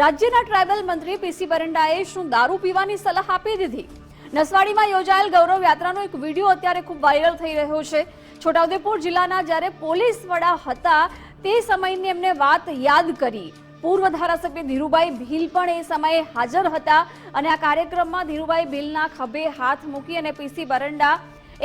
રાજ્યના ટ્રાઇબલ મંત્રી પીસી બરંડાએ શું દારૂ પીવાની સલાહ આપી દીધી? નસવાડીમાં યોજાયેલ ગૌરવ યાત્રાનો એક વીડિયો અત્યારે ખૂબ વાયરલ થઈ રહ્યો છે. છોટાઉદેપુર જિલ્લાના જ્યારે પોલીસ વડા હતા, તે સમયની એમને વાત યાદ કરી. પૂર્વ ધારાસભ્ય ધીરુભાઈ ભીલ પણ એ સમયે હાજર હતા અને આ કાર્યક્રમમાં ધીરુભાઈ ભીલના ખભે હાથ મૂકી અને પીસી બરંડા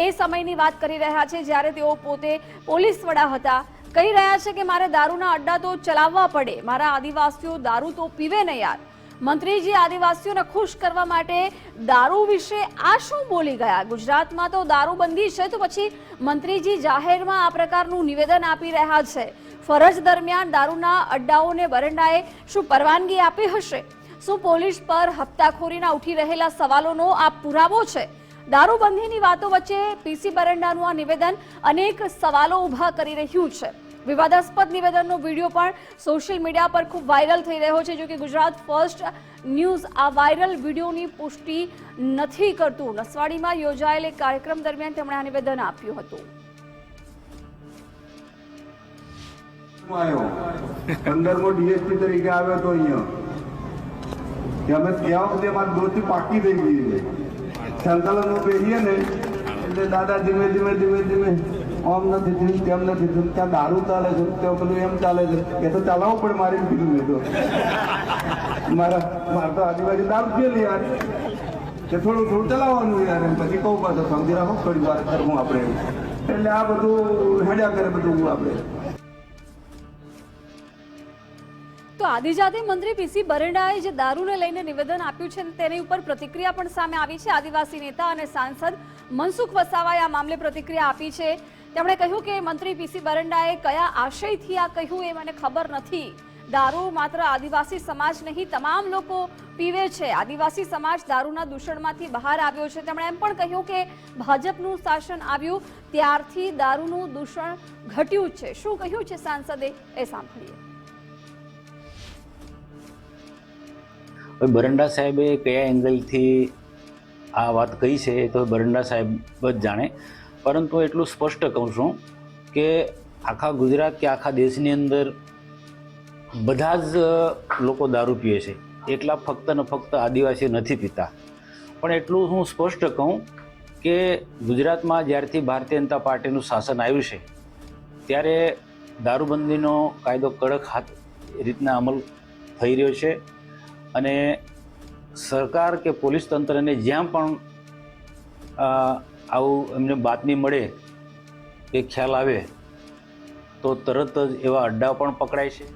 એ સમયની વાત કરી રહ્યા છે, જ્યારે તેઓ પોતે પોલીસ વડા હતા. કહી રહ્યા છે કે મારે દારૂના અડ્ડા તો ચલાવવા પડે. મારા આદિવાસીઓ દારૂ તો પીવે ને યાર. મંત્રીજી આદિવાસીઓને ખુશ કરવા માટે દારૂ વિશે આ શું બોલી ગયા? ગુજરાતમાં તો દારૂબંધી છે તો પછી મંત્રીજી જાહેરમાં આ પ્રકારનું નિવેદન આપી રહ્યા છે. ફરજ દરમિયાન દારૂના અડ્ડાઓને બરંડાએ શું પરવાનગી આપી હશે? શું પોલીસ પર હપ્તાખોરીના ઉઠી રહેલા સવાલોનો આ પુરાવો છે? દારૂબંધીની વાતો વચ્ચે પીસી બરંડાનું આ નિવેદન અનેક સવાલો ઊભા કરી રહ્યું છે. વિવાદાસ્પદ નિવેદનનો વીડિયો પણ સોશિયલ મીડિયા પર ખૂબ વાયરલ થઈ રહ્યો છે, જો કે ગુજરાત ફર્સ્ટ ન્યૂઝ આ વાયરલ વિડીયોની પુષ્ટિ નથી કરતું. નસવાડીમાં યોજાયેલ એક કાર્યક્રમ દરમિયાન તેમણે આ નિવેદન આપ્યું હતું. આવ્યો પંદરમો તરીકે આવ્યો હતો કે અમે ત્યાં પાકી ગઈ છે. સંકલનો એટલે દાદા ધીમે ધીમે ધીમે ધીમે આમ નથી થયું, તેમ નથી થયું, ત્યાં દારૂ ચાલે છે ત્યાં પેલું એમ ચાલે છે. એ તો ચલાવવું પણ મારી કીધું મેં તો. મારા મારે તો આજુબાજુ દારૂ પીએ યાર. કે થોડું થોડું ચલાવવાનું યાર એમ. પછી કહું પાછો, સમજી રાખો, થોડી વાર કરવું આપણે એટલે આ બધું હેડ્યા કરે બધું આપણે. તો આદિજાતિ મંત્રી પીસી બરંડાએ જે દારૂને લઈને નિવેદન આપ્યું છે, તેની ઉપર પ્રતિક્રિયા પણ સામે આવી છે. આદિવાસી નેતા અને સાંસદ મનસુખ વસાવાએ આ મામલે પ્રતિક્રિયા આપી છે. તેમણે કહ્યું કે મંત્રી પીસી બરંડાએ કયા આશયથી આ કહ્યું એ મને ખબર નથી. દારૂ માત્ર આદિવાસી સમાજ નહીં, તમામ લોકો પીવે છે. આદિવાસી સમાજ દારૂના દૂષણમાંથી બહાર આવ્યો છે. તેમણે એમ પણ કહ્યું કે ભાજપનું શાસન આવ્યું, ત્યારથી દારૂનું દૂષણ ઘટ્યું છે. શું કહ્યું છે સાંસદે? એ સાંભળીએ. બરંડા સાહેબે કયા એંગલથી આ વાત કહી છે તો બરંડા સાહેબ જ જાણે. પરંતુ એટલું સ્પષ્ટ કહું છું કે આખા ગુજરાત કે આખા દેશની અંદર બધા જ લોકો દારૂ પીએ છે. એટલા ફક્ત ને ફક્ત આદિવાસી નથી પીતા. પણ એટલું હું સ્પષ્ટ કહું કે ગુજરાતમાં જ્યારથી ભારતીય જનતા પાર્ટીનું શાસન આવ્યું છે, ત્યારે દારૂબંધીનો કાયદો કડક હાથ રીતના અમલ થઈ રહ્યો છે અને સરકાર કે પોલીસ તંત્રને જ્યાં પણ આવું એમને બાતમી મળે કે ખ્યાલ આવે, તો તરત જ એવા અડ્ડા પણ પકડાય છે.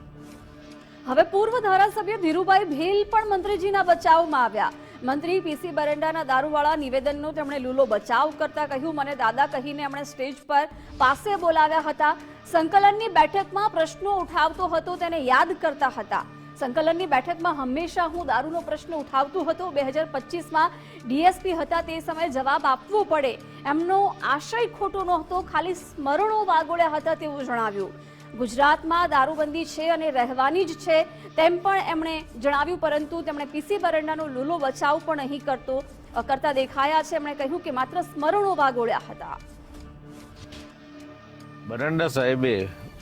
હવે પૂર્વ ધારાસભ્ય ધીરુભાઈ ભીલ પણ મંત્રીજીના બચાવમાં આવ્યા. મંત્રી પીસી બરંડાના દારૂવાળા નિવેદનનો તેમણે લૂલો બચાવ કરતા કહ્યું. મને દાદા કહીને એમણે સ્ટેજ પર પાસે બોલાવ્યા હતા. સંકલનની બેઠકમાં પ્રશ્નો ઉઠાવતો હતો, તેને યાદ કરતા હતા. સંકલનની બેઠકમાં હંમેશા હું દારૂનો પ્રશ્ન ઉઠાવતો હતો. બે હજાર પચીસમાં ડીએસપી હતા તે સમયે જવાબ આપવો પડે. એમનો આશય ખોટો નહોતો, ખાલી સ્મરણો વાગોળ્યા હતા તેવું જણાવ્યું. ગુજરાતમાં દારૂબંધી છે અને રહેવાની જ છે તેમ પણ એમણે જણાવ્યું, પરંતુ તેમણે પીસી બરંડાનો લૂલો બચાવ પણ અહીં કરતો, કરતા દેખાયા છે. એમણે કહ્યું કે માત્ર સ્મરણો વાગોળ્યા હતા. બરંડા સાહેબે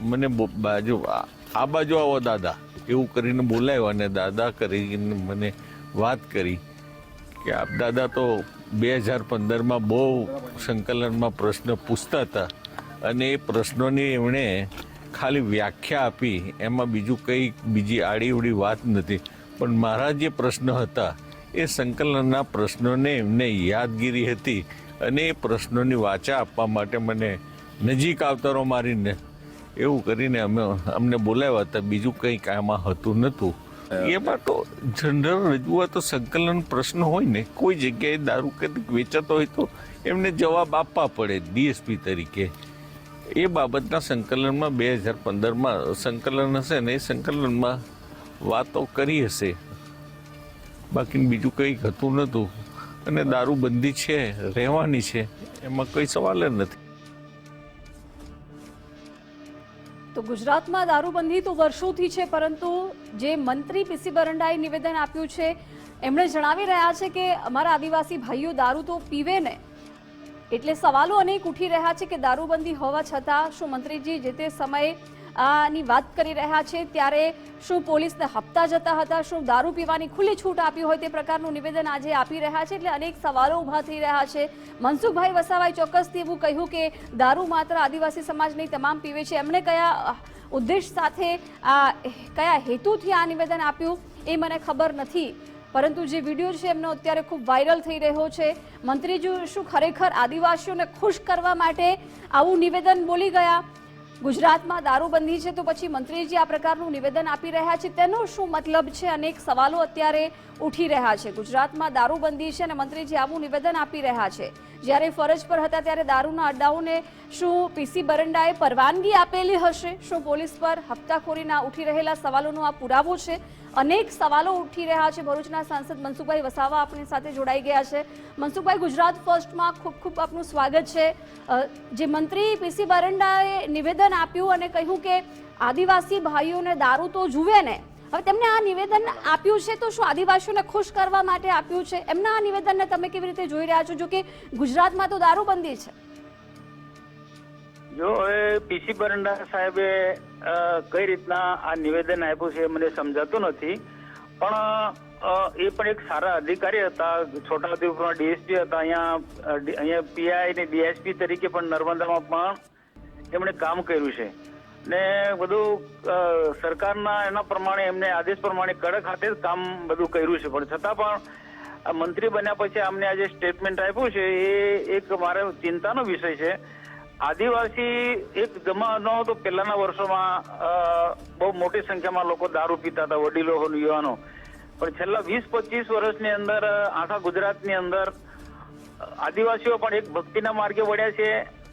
મને બાજુ આ બાજુ આવો, દાદા. એવું કરીને બોલાવ્યો અને દાદા કરીને મને વાત કરી કે આપ દાદા તો બે હજાર પંદરમાં બહુ સંકલનમાં પ્રશ્ન પૂછતા હતા અને એ પ્રશ્નોની એમણે ખાલી વ્યાખ્યા આપી, એમાં બીજું કંઈ બીજી આડીવડી વાત નથી. પણ મારા જે પ્રશ્ન હતા, એ સંકલનના પ્રશ્નોને એમને યાદગીરી હતી અને એ પ્રશ્નોની વાચા આપવા માટે મને નજીક આવતારો મારીને એવું કરીને અમે અમને બોલાવ્યા હતા. બીજું કંઈ આમાં હતું નહોતું. એમાં તો જનરલ રજૂઆતો સંકલન પ્રશ્ન હોય ને કોઈ જગ્યાએ દારૂ કંઈક વેચાતો હોય તો એમને જવાબ આપવા પડે ડીએસપી તરીકે. એ બાબતના સંકલનમાં બે હજાર પંદરમાં સંકલન હશે ને એ સંકલનમાં વાતો કરી હશે. બાકી બીજું કંઈક હતું નહોતું. અને દારૂબંધી છે રહેવાની છે એમાં કોઈ સવાલ જ નથી. તો ગુજરાતમાં દારૂબંધી તો વર્ષોથી છે, પરંતુ જે મંત્રી પીસી બરંડાએ નિવેદન આપ્યું છે, એમણે જણાવી રહ્યા છે કે અમારા આદિવાસી ભાઈઓ દારૂ તો પીવે ને, એટલે સવાલો અનેક ઉઠી રહ્યા છે કે દારૂબંધી હોવા છતાં શું મંત્રીજી જે તે સમયે આની વાત કરી રહ્યા છે ત્યારે શું પોલીસને હપ્તા જતા હતા, શું દારૂ પીવાની ખુલ્લી છૂટ આપી હોય તે પ્રકારનું નિવેદન આજે આપી રહ્યા છે, એટલે અનેક સવાલો ઊભા થઈ રહ્યા છે. મનસુખભાઈ વસાવાએ ચોક્કસથી એવું કહ્યું કે દારૂ માત્ર આદિવાસી સમાજની તમામ પીવે છે. એમણે કયા ઉદ્દેશ સાથે આ, કયા હેતુથી આ નિવેદન આપ્યું એ મને ખબર નથી. પરંતુ જે વીડિયો છે એમનો અત્યારે ખૂબ વાયરલ થઈ રહ્યો છે. મંત્રીજી શું ખરેખર આદિવાસીઓને ખુશ કરવા માટે આવું નિવેદન બોલી ગયા? ગુજરાતમાં દારૂબંધી છે તો પછી મંત્રીજી આ પ્રકારનું નિવેદન આપી રહ્યા છે, તેનો શું મતલબ છે? અનેક સવાલો અત્યારે ઉઠી રહ્યા છે. ગુજરાતમાં દારૂબંધી છે અને મંત્રીજી આવું નિવેદન આપી રહ્યા છે. જ્યારે ફરજ પર હતા ત્યારે દારૂના અડ્ડાઓને શું પીસી બરંડાએ પરવાનગી આપેલી હશે? શું પોલીસ પર હપ્તાખોરીના ઉઠી રહેલા સવાલોનો આ પુરાવો છે? અનેક સવાલો ઉઠી રહ્યા છે ભરૂચના સાંસદ મનસુખભાઈ વસાવા આપણી સાથે જોડાઈ ગયા છે. મનસુખભાઈ, ગુજરાત ફર્સ્ટમાં ખૂબ ખૂબ આપનું સ્વાગત છે. જે મંત્રી પીસી બારંડાએ નિવેદન આપ્યું અને કહ્યું કે આદિવાસી ભાઈઓને દારૂ તો જુએ ને, હવે તેમને આ નિવેદન આપ્યું છે તો શું આદિવાસીઓને ખુશ કરવા માટે આપ્યું છે? એમના આ નિવેદનને તમે કેવી રીતે જોઈ રહ્યા છો? જો કે ગુજરાતમાં તો દારૂબંધી છે. જો એ પીસી બરંડા સાહેબે કઈ રીતના આ નિવેદન આપ્યું છે મને સમજાતું નથી. પણ એ પણ એક સારા અધિકારી હતા, છોટાઉદેપુરમાં ડીએસપી હતા, અહીંયા અહીંયા પીઆઈ ને ડીએસપી તરીકે પણ નર્મદામાં પણ એમણે કામ કર્યું છે. ને બધું સરકારના એના પ્રમાણે, એમને આદેશ પ્રમાણે કડક હાથે કામ બધું કર્યું છે. પણ છતાં પણ મંત્રી બન્યા પછી અમને આ જે સ્ટેટમેન્ટ આપ્યું છે, એ એક મારે ચિંતાનો વિષય છે. આદિવાસી એક જમાનો તો પહેલાના વર્ષોમાં બહુ મોટી સંખ્યામાં લોકો દારૂ પીતા હતા, વડીલો યુવાનો. પણ છેલ્લા વીસ, પચીસ વર્ષની અંદર આખા ગુજરાતની અંદર આદિવાસીઓ પણ એક ભક્તિના માર્ગે વળ્યા છે.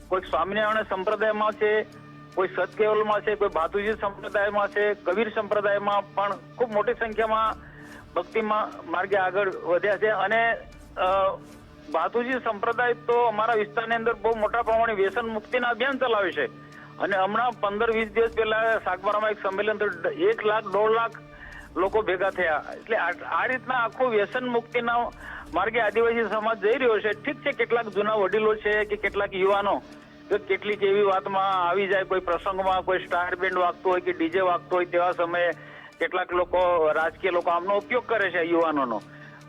કોઈ સ્વામિનારાયણ સંપ્રદાયમાં છે, કોઈ સતકેવલમાં છે, કોઈ ભાતુજી સંપ્રદાયમાં છે, કબીર સંપ્રદાયમાં પણ ખૂબ મોટી સંખ્યામાં ભક્તિમાં માર્ગે આગળ વધ્યા છે. અને ભાતુજી સંપ્રદાય તો અમારા વિસ્તારની અંદર બહુ મોટા પ્રમાણે વ્યસન મુક્તિના અભિયાન ચલાવે છે. અને હમણાં પંદર વીસ દિવસ પહેલા સાગબારામાં એક સંમેલન થયું, એક લાખ, દોઢ લાખ લોકો ભેગા થયા. એટલે આ આ રીતના આખું વ્યસન મુક્તિના માર્ગે આદિવાસી સમાજ જઈ રહ્યો છે. ઠીક છે, કેટલાક જૂના વડીલો છે કે કેટલાક યુવાનો કે કેટલીક એવી વાતમાં આવી જાય, કોઈ પ્રસંગમાં કોઈ સ્ટાર બેન્ડ વાગતું હોય કે ડીજે વાગતું હોય તેવા સમયે કેટલાક લોકો, રાજકીય લોકો આમનો ઉપયોગ કરે છે યુવાનોનો.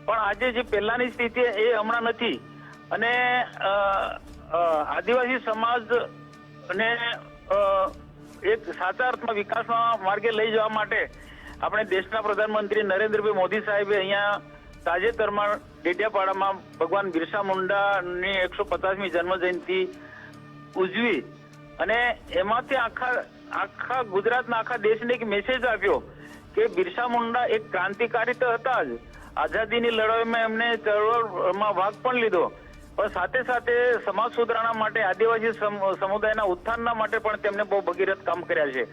પણ આજે જે પહેલાની સ્થિતિ એ હમણાં નથી. અને આદિવાસી સમાજ ને એક સાચા અર્થમાં વિકાસના માર્ગે લઈ જવા માટે આપણે દેશના પ્રધાનમંત્રી નરેન્દ્રભાઈ મોદી સાહેબે અહીંયા તાજેતરમાં ડેડિયાપાડામાં ભગવાન બિરસા મુંડાની એકસો પચાસમી જન્મ જયંતિ ઉજવી અને એમાંથી આખા આખા ગુજરાતના, આખા દેશને એક મેસેજ આપ્યો કે બિરસા મુંડા એક ક્રાંતિકારી તો હતા જ. આઝાદીની લડાઈમાં એમને ચળવળમાં ભાગ પણ લીધો. પણ સાથે સાથે સમાજ સુધારણા માટે, આદિવાસી સમ- સમુદાયના ઉત્થાનના માટે પણ તેમણે બહુ ભગીરથ કામ કર્યા છે.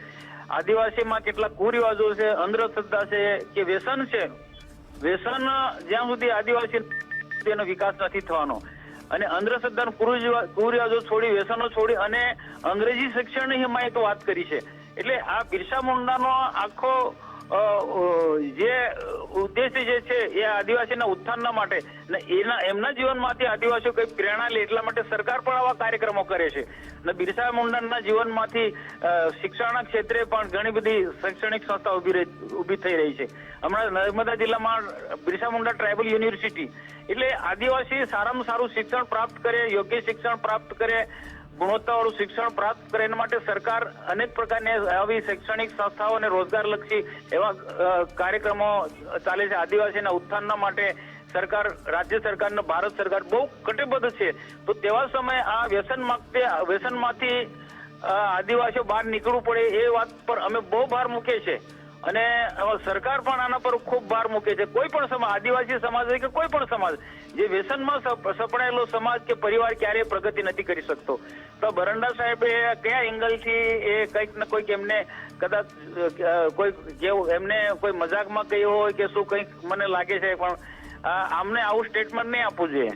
આદિવાસીમાં કેટલાક કુરિવાજો છે, અંધશ્રદ્ધા છે કે વ્યસન છે. વ્યસન જ્યાં સુધી આદિવાસી તેનો વિકાસ નથી થવાનો. અને અંધશ્રદ્ધા કુરિવાજો છોડી, વ્યસનો છોડી અને અંગ્રેજી શિક્ષણની એમાં એક વાત કરી છે. એટલે આ બિરસા મુંડાનો આખો જે ઉદ્દેશ્ય જે છે એ આદિવાસીના ઉત્થાનના માટે ને એના, એમના જીવનમાંથી આદિવાસીઓ કઈ પ્રેરણા લે એટલા માટે સરકાર પણ આવા કાર્યક્રમો કરે છે. ને બિરસા મુંડાના જીવનમાંથી શિક્ષણના ક્ષેત્રે પણ ઘણી બધી શૈક્ષણિક સંસ્થા ઊભી ઊભી થઈ રહી છે. હમણાં નર્મદા જિલ્લામાં બિરસા મુંડા ટ્રાઇબલ યુનિવર્સિટી એટલે આદિવાસી સારામાં સારું શિક્ષણ પ્રાપ્ત કરે, યોગ્ય શિક્ષણ પ્રાપ્ત કરે ગુણવત્તાવાળું શિક્ષણ પ્રાપ્ત કરે માટે સરકાર અનેક પ્રકારની આવી શૈક્ષણિક સંસ્થાઓ અને રોજગારલક્ષી એવા કાર્યક્રમો ચાલે છે. આદિવાસીના ઉત્થાનના માટે સરકાર, રાજ્ય સરકાર અને ભારત સરકાર બહુ કટિબદ્ધ છે. તો તેવા સમયે આ વ્યસન વ્યસનમાંથી આદિવાસીઓ બહાર નીકળવું પડે એ વાત પર અમે બહુ ભાર મૂકીએ છીએ. અને સરકાર પણ આના પર ખૂબ ભાર મૂકે છે. કોઈ પણ સમાજ, આદિવાસી સમાજ હોય કે કોઈ પણ સમાજ, જે વ્યસનમાં સપડાયેલો સમાજ કે પરિવાર ક્યારેય પ્રગતિ નથી કરી શકતો. તો બરંડા સાહેબે કયા એંગલથી એ કંઈક ને કોઈક એમને કદાચ કોઈ જેવું એમને કોઈ મજાકમાં કહ્યું હોય કે શું કંઈક મને લાગે છે, પણ આમને આવું સ્ટેટમેન્ટ નહીં આપવું જોઈએ.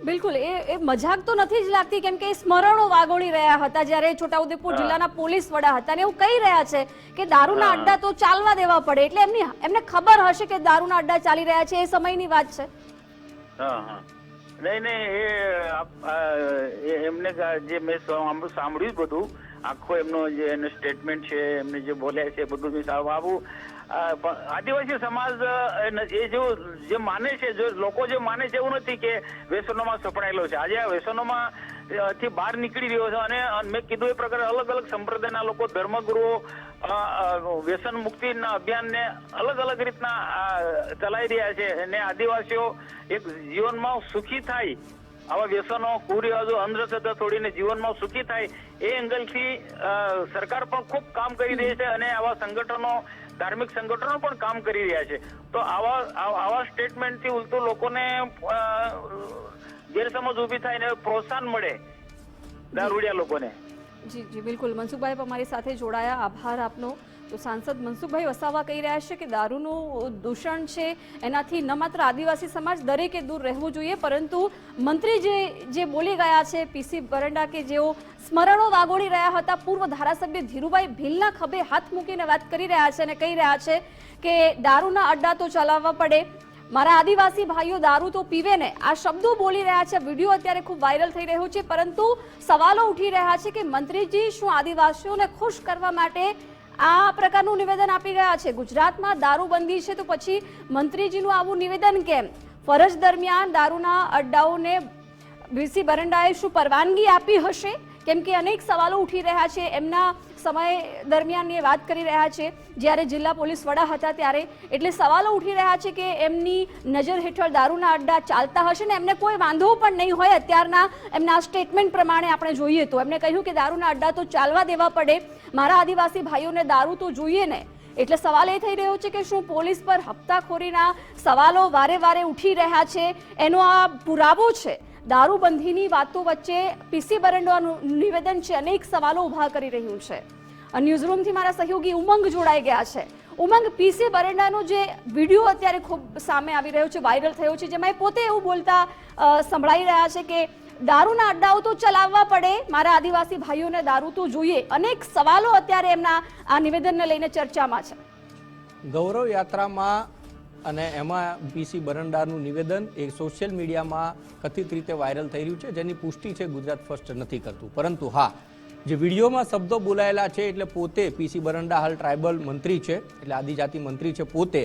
બિલકુલ. એ એ મજાક તો નથી જ લાગતી કેમ કે એ સ્મરણો વાગોળી રહ્યા હતા જ્યારે છોટાઉદેપુર જિલ્લાના પોલીસ વડા હતા અને એવું કહી રહ્યા છે કે દારૂના અડ્ડા તો ચાલવા દેવા પડે એટલે એમની એમને ખબર હશે કે દારૂના અડ્ડા ચાલી રહ્યા છે એ સમયની વાત છે. હા હા. નહીં નહીં એ એ એમને જે મેં સાંભ- સાંભળ્યું બધું આખો એમનો જે એનો સ્ટેટમેન્ટ છે એમને જે બોલ્યા છે બધું મેં પણ આદિવાસી સમાજ એ જો જે માને છે, જો લોકો જે માને છે એવું નથી કે વ્યસનોમાં સપડાયેલો છે. આજે આ વ્યસનોમાં થી બહાર નીકળી રહ્યો છે અને મેં કીધું એ પ્રકારે અલગ અલગ સંપ્રદાયના લોકો, ધર્મગુરુઓ વ્યસન મુક્તિના અભિયાનને અલગ અલગ રીતના ચલાવી રહ્યા છે અને આદિવાસીઓ એક જીવનમાં સુખી થાય. આવા વ્યસનો, કુરિવાજો, અંધશ્રદ્ધા છોડીને જીવનમાં સુખી થાય એ એંગલથી સરકાર પણ ખૂબ કામ કરી રહી છે અને આવા સંગઠનો ધાર્મિક સંગઠનો પણ કામ કરી રહ્યા છે. તો આવા આવા સ્ટેટમેન્ટથી ઉલટું લોકોને ગેરસમજ ઊભી થાય ને પ્રોત્સાહન મળે દારૂડિયા લોકોને. જી જી, બિલકુલ. મનસુખભાઈ અમારી સાથે જોડાયા. આભાર આપનો. તો સાંસદ મનસુખભાઈ વસાવા કહી રહ્યા છે કે દારૂનું દૂષણ છે. એનાથી ન માત્ર આદિવાસી સમાજ દરેકે દૂર રહેવું જોઈએ, પરંતુ મંત્રી જે જે બોલી ગયા છે પીસી બરંડા કે જેઓ સ્મરણો વાગોળી રહ્યા હતા, પૂર્વ ધારાસભ્ય ધીરુભાઈ ભીલના ખભે હાથ મૂકીને વાત કરી રહ્યા છે અને કહી રહ્યા છે કે દારૂના અડ્ડા તો ચલાવવા પડે. મારા આદિવાસી ભાઈઓ દારૂ તો પીવે ને. આ શબ્દો બોલી રહ્યા છે. વીડિયો અત્યારે ખૂબ વાયરલ થઈ રહ્યો છે, પરંતુ સવાલો ઉઠી રહ્યા છે કે મંત્રીજી શું આદિવાસીઓને ખુશ કરવા માટે આ પ્રકારનું નિવેદન આપી ગયા છે. ગુજરાતમાં દારૂબંધી છે તો પછી મંત્રીજીનું આવું નિવેદન કેમ? ફરજ દરમિયાન દારૂના અડ્ડાઓને વીસી બરંડાએ શું પરવાનગી આપી હશે? કેમ કે અનેક સવાલો ઉઠી રહ્યા છે. એમના સમય દરમિયાન એ વાત કરી રહ્યા છે. જ્યારે જિલ્લા પોલીસ વડા હતા ત્યારે એટલે સવાલો ઉઠી રહ્યા છે કે એમની નજર હેઠળ દારૂના અડ્ડા ચાલતા હશે ને? એમને કોઈ વાંધો પણ નહીં હોય અત્યારના એમના સ્ટેટમેન્ટ પ્રમાણે આપણે જોઈએ તો. એમને કહ્યું કે દારૂના અડ્ડા તો ચાલવા દેવા પડે. મારા આદિવાસી ભાઈઓને દારૂ તો જોઈએ ને? એટલે સવાલ એ થઈ રહ્યો છે કે શું પોલીસ પર હપ્તાખોરીના સવાલો વારે વારે ઉઠી રહ્યા છે? એનો આ પુરાવો છે? દારૂબંધીની વાતો વચ્ચે પીસી બરંડોનું નિવેદન છે. અનેક સવાલો ઊભા કરી રહ્યું છે. ન્યૂઝરૂમથી મારા સહયોગી ઉમંગ જોડાઈ ગયા છે. ઉમંગ, પીસી બરંડાનો જે વીડિયો અત્યારે ખૂબ સામે આવી રહ્યો છે, વાયરલ થયો છે, જેમાં એ પોતે એવું બોલતા સંભળાઈ રહ્યા છે કે દારૂના અડ્ડાઓ તો ચલાવવા પડે, મારા આદિવાસી ભાઈઓને દારૂ તો જોઈએ. અનેક સવાલો અત્યારે એમના આ નિવેદનને લઈને ચર્ચામાં છે. ગૌરવ યાત્રામાં અને એમાં પીસી બરંડાનું નિવેદન એ સોશિયલ મીડિયામાં કથિત રીતે વાયરલ થઈ રહ્યું છે, જેની પુષ્ટિ છે ગુજરાત ફર્સ્ટ નથી કરતું. પરંતુ હા, જે વિડીયોમાં શબ્દો બોલાયેલા છે, એટલે પોતે પીસી બરંડા હાલ ટ્રાઇબલ મંત્રી છે, એટલે આદિજાતિ મંત્રી છે પોતે,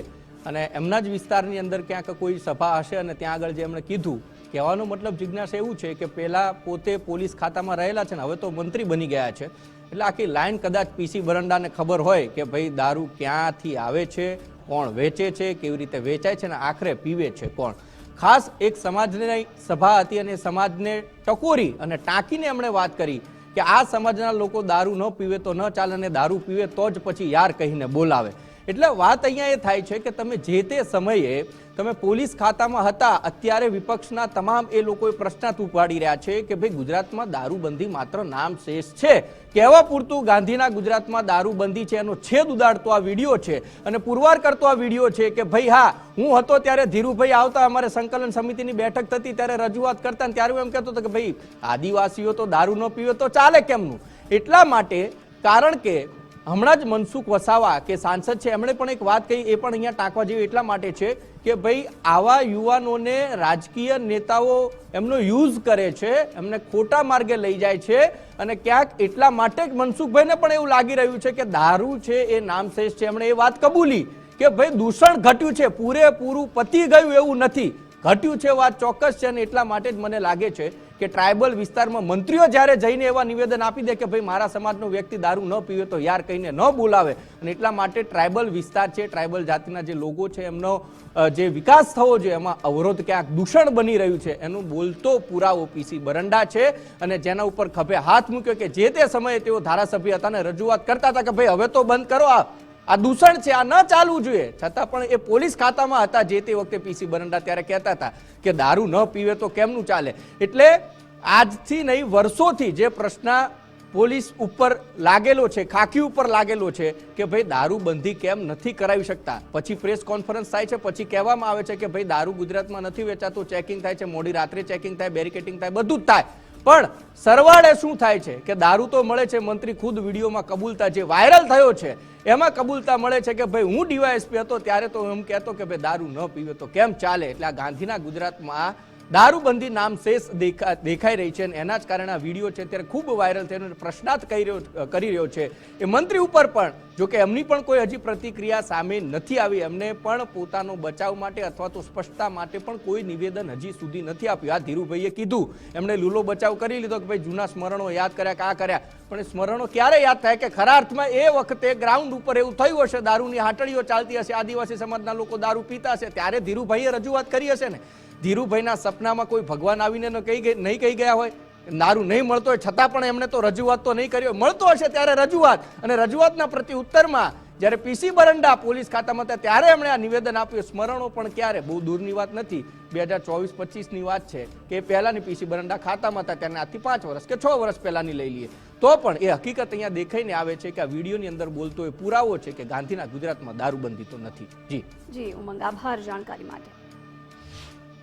અને એમના જ વિસ્તારની અંદર ક્યાંક કોઈ સભા હશે અને ત્યાં આગળ જે એમણે કીધું, કહેવાનો મતલબ જિજ્ઞાસા એવું છે કે પહેલાં પોતે પોલીસ ખાતામાં રહેલા છે ને, હવે તો મંત્રી બની ગયા છે. એટલે આખી લાઈન કદાચ પીસી બરંડાને ખબર હોય કે ભાઈ દારૂ ક્યાંથી આવે છે કોણ વેચે છે, કેવી રીતે વેચાય છે અને આખરે પીવે છે કોણ? ખાસ એક સમાજની સભા હતી અને સમાજને ટકોરી અને ટાંકીને એમણે વાત કરી કે આ સમાજના લોકો દારૂ ન પીવે તો ન ચાલે અને દારૂ પીવે તો જ પછી યાર કહીને બોલાવે. એટલે વાત અહીંયા એ થાય છે કે તમે જે તે સમયે તમે પોલીસ ખાતામાં હતા, અત્યારે વિપક્ષના તમામ એ લોકોએ પ્રશ્નાર્થ ઉપાડી રહ્યા છે કે ભાઈ ગુજરાતમાં દારૂબંધી માત્ર નામ શેષ છે. કહેવા પૂરતું ગાંધીના ગુજરાતમાં દારૂબંધી છે, એનો છેદ ઉદાડતો આ વીડિયો છે અને પુરવાર કરતો આ વીડિયો છે કે ભાઈ હા, હું હતો ત્યારે ધીરુભાઈ આવતા અમારે સંકલન સમિતિની બેઠક થતી, ત્યારે રજૂઆત કરતા ત્યારે એમ કહેતો હતો કે ભાઈ આદિવાસીઓ તો દારૂ ન પીવે તો ચાલે કેમનું? એટલા માટે કારણ કે હમણાં જ મનસુખ વસાવા, કે સાંસદ છે, એમણે પણ એક વાત કહી, એ પણ અહીંયા ટાંકવા જેવી એટલા માટે છે કે ભાઈ આવા યુવાનોને રાજકીય નેતાઓ એમનો યુઝ કરે છે, એમને ખોટા માર્ગે લઈ જાય છે અને ક્યાંક એટલા માટે જ મનસુખભાઈને પણ એવું લાગી રહ્યું છે કે દારૂ છે એ નામશેષ છે. એમણે એ વાત કબૂલી કે ભાઈ દૂષણ ઘટ્યું છે, પૂરેપૂરું પતી ગયું એવું નથી. ઘટ્યું છે વાત ચોક્કસ છે અને એટલા માટે જ મને લાગે છે કે ટ્રાયબલ વિસ્તારમાં મંત્રીઓ જ્યારે જઈને એવા નિવેદન આપી દે કે ભાઈ, મારા સમાજનો વ્યક્તિ દારૂ ન પીવે તો યાર કહીને ન બોલાવે. અને એટલા માટે ટ્રાયબલ વિસ્તાર છે ટ્રાયબલ જાતિના જે લોકો છે, એમનો જે વિકાસ થવો જોઈએ, એમાં અવરોધ ક્યાંક દૂષણ બની રહ્યું છે, એનું બોલતો પુરાવો પીસી બરંડા છે અને જેના ઉપર ખભે હાથ મૂક્યો કે જે તે સમયે તેઓ ધારાસભ્ય હતા અને રજૂઆત કરતા હતા કે ભાઈ, હવે તો બંધ કરો આ. આ દૂષણ છે, આ ન ચાલવું જોઈએ. છતાં પણ એ પોલીસ ખાતામાં હતા, જે તે વખતે પીસી બરંડા ત્યારે કહેતા હતા કે દારૂ ન પીવે તો કેમનું ચાલે? એટલે આજથી નહીં, વર્ષોથી જે પ્રશ્ન પોલીસ ઉપર લાગેલો છે ખાકી ઉપર લાગેલો છે કે ભાઈ દારૂબંધી કેમ નથી કરાવી શકતા? પછી પ્રેસ કોન્ફરન્સ થાય છે, પછી કહેવામાં આવે છે કે ભાઈ દારૂ ગુજરાતમાં નથી વેચાતું, ચેકિંગ થાય છે, મોડી રાત્રે ચેકિંગ થાય બેરિકેટિંગ થાય, બધું જ થાય. પણ સરવાળે શું થાય છે કે દારૂ તો મળે છે, મંત્રી ખુદ વિડીયોમાં કબૂલતા જે વાયરલ થયો છે, એમાં કબૂલતા મળે છે કે ભાઈ હું ડીવાયએસપી હતો, ત્યારે તો એમ કહેતો કે ભાઈ દારૂ ન પીવે તો કેમ ચાલે? એટલે આ ગાંધીના ગુજરાતમાં દારૂબંધી નામ શેષ દેખા, દેખાઈ રહી છે એના જ કારણે આ વીડિયો છે ત્યારે ખૂબ વાયરલ થયો પ્રશ્નાર્થ કરી રહ્યો કરી રહ્યો છે. એ મંત્રી ઉપર પણ, જો કે એમની પણ કોઈ હજી પ્રતિક્રિયા સામે નથી આવી, એમને પણ પોતાનો બચાવ માટે અથવા તો સ્પષ્ટતા માટે પણ કોઈ નિવેદન હજી સુધી નથી આપ્યું. આ ધીરુભાઈએ કીધું, એમણે લૂલો બચાવ કરી લીધો કે ભાઈ જૂના સ્મરણો યાદ કર્યા કે આ કર્યા. પણ સ્મરણો ક્યારે યાદ થાય કે ખરા અર્થમાં એ વખતે ગ્રાઉન્ડ ઉપર એવું થયું હશે, દારૂની હાટડીઓ ચાલતી હશે, આદિવાસી સમાજના લોકો દારૂ પીતા હશે, ત્યારે ધીરુભાઈએ રજૂઆત કરી હશે ને. ધીરુભાઈના સપનામાં કોઈ ભગવાન આવીને કહી નહીં કહી ગયા હોય, નારું નહીં મળતો હોય, છતાં પણ એમને તો રજૂઆત તો નહીં કરી હોય. મળતો હશે ત્યારે રજૂઆત. અને રજૂઆતના પ્રતિ ઉત્તરમાં, જ્યારે પીસી બરંડા પોલીસ ખાતામાં હતા, ત્યારે એમણે આ નિવેદન આપ્યું. સ્મરણો પણ ક્યારે? બહુ દૂરની વાત નથી. બે હજાર ચોવીસ, પચીસની વાત છે કે પહેલાની પીસી બરંડા ખાતામાં હતા, ત્યારે આથી પાંચ વર્ષ કે છ વર્ષ પહેલાની લઈ લઈએ. તો પણ એ હકીકત અહીંયા દેખાઈને આવે છે કે આ વિડીયોની અંદર બોલતો એ પુરાવો છે કે ગાંધીના ગુજરાતમાં દારૂબંધી તો નથી. જી. જી, ઉમંગ. આભાર જાણકારી માટે.